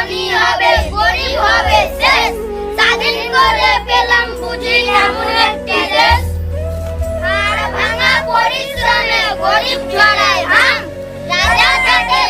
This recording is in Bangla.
ধনী হবে গরিব হবে শেষ স্বাধীন করে পেলাম বুঝি এমন একটি দেশ। আর ভাঙা পরিশ্রমে গরিব ছড়ায় ভাঙ রাজা থাকে